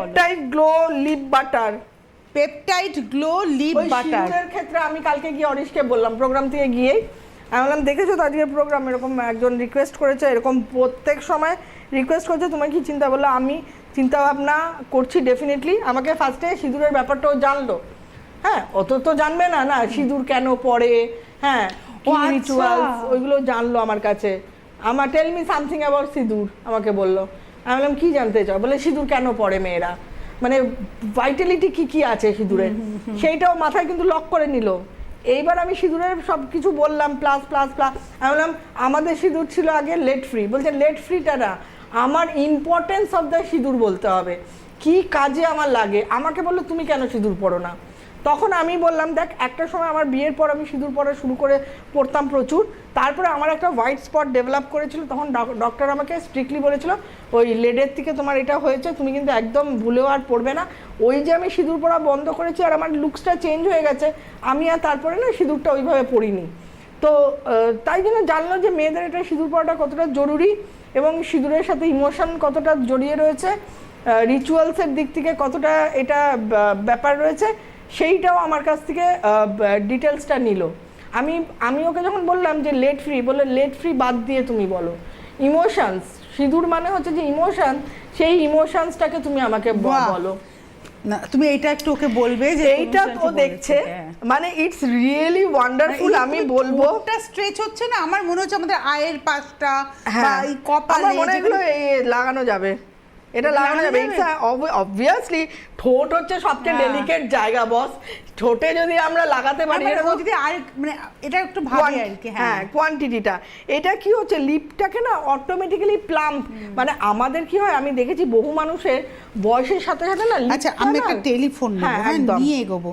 Peptide glow lip butter peptide glow lip butter সিঁদুরের ক্ষেত্রে আমি কালকে গিয়ে অরিশকে বললাম প্রোগ্রাম থেকে গিয়েই। আমি বললাম দেখেছ তো আজকের প্রোগ্রাম এরকম একজন রিকোয়েস্ট করেছে এরকম প্রত্যেক সময় রিকোয়েস্ট করেছে তোমার কি চিন্তা? বলল আমি চিন্তা ভাবনা করছি ডেফিনেটলি আমাকে ফার্স্টে সিঁদুরের ব্যাপারটাও জানলো। হ্যাঁ অত তো জানবে না না সিঁদুর কেন পড়ে? হ্যাঁ কি আচ্ছা। রিচুয়ালস ওইগুলো জানলো আমার কাছে। আমার টেল মি সামথিং অ্যাবাউট সিঁদুর আমাকে বলল। আমি বললাম কি জানতে চাও? বলে সিঁদুর কেন পড়ে মেয়েরা? মানে ভাইটালিটি কি কি আছে সিঁদুরের? সেইটাও মাথায় কিন্তু লক করে নিল। এইবার আমি সিঁদুরের সব কিছু বললাম প্লাস প্লাস প্লাস আমি বললাম আমাদের সিঁদুর ছিল আগে লেট ফ্রি বলছে লেট ফ্রিটা না আমার ইম্পর্টেন্স অফ দ্য সিঁদুর বলতে হবে। কি কাজে আমার লাগে? আমাকে বলল তুমি কেন সিঁদুর পড়ো না? তখন আমি বললাম, দেখ, একটা সময় আমার বিয়ের পর আমি সিঁদুর পরা শুরু করে পড়তাম প্রচুর। তারপরে আমার একটা হোয়াইট স্পট ডেভেলপ করেছিল, তখন ডক্টর আমাকে স্ট্রিক্টলি বলেছিল, ওই লেডের থেকে তোমার এটা হয়েছে, তুমি কিন্তু একদম ভুলেও আর পড়বে না। ওই যে আমি সিঁদুর পরা বন্ধ করেছি আর আমার লুকসটা চেঞ্জ হয়ে গেছে, আমি আর তারপরে না সিঁদুরটা ওইভাবে পড়িনি। তো তাই জন্য জানলো যে মেয়েদের এটা সিঁদুর পড়াটা কতটা জরুরি এবং সিঁদুরের সাথে ইমোশন কতটা জড়িয়ে রয়েছে রিচুয়ালসের দিক থেকে কতটা এটা ব্যাপার রয়েছে। সেইটাও আমার কাছ থেকে ডিটেলসটা নিল। আমি আমি ওকে যখন বললাম যে লেট ফ্রি বলে লেট ফ্রি বাদ দিয়ে তুমি বলো। ইমোশনস সিঁদুর মানে হচ্ছে যে ইমোশন সেই ইমোশনসটাকে তুমি আমাকে ব- বলো। না তুমি এইটা একটু ওকে বলবে যে এইটা বলেছে, দেখছে। হ্যাঁ। মানে ইটস রিয়েলি ওয়ান্ডারফুল আমি বলব। স্ট্রেচ হচ্ছে না? আমার মনে হচ্ছে আমাদের আয়ের পাশটা বা হ্যাঁ এই কপালে মনে এগুলো লাগানো যাবে। এটা লাগানো যাবে। ইটস অবভিয়াসলি ঠোঁট হচ্ছে সবচেয়ে হ্যাঁ। ডেলিকেট জায়গা বস ঠোঁটে যদি আমরা লাগাতে পারি যদি আর মানে এটা একটু ভালো আর কি হ্যাঁ। হ্যাঁ কোয়ান্টিটিটা এটা কি হচ্ছে লিপটাকে না অটোমেটিক্যালি প্লাম্প মানে আমাদের কি হয় আমি দেখেছি বহু মানুষের বয়সের সাথে সাথে না আচ্ছা আমি একটা টেলিফোন নেব হ্যাঁ, হ্যাঁ নিয়ে এগোবো।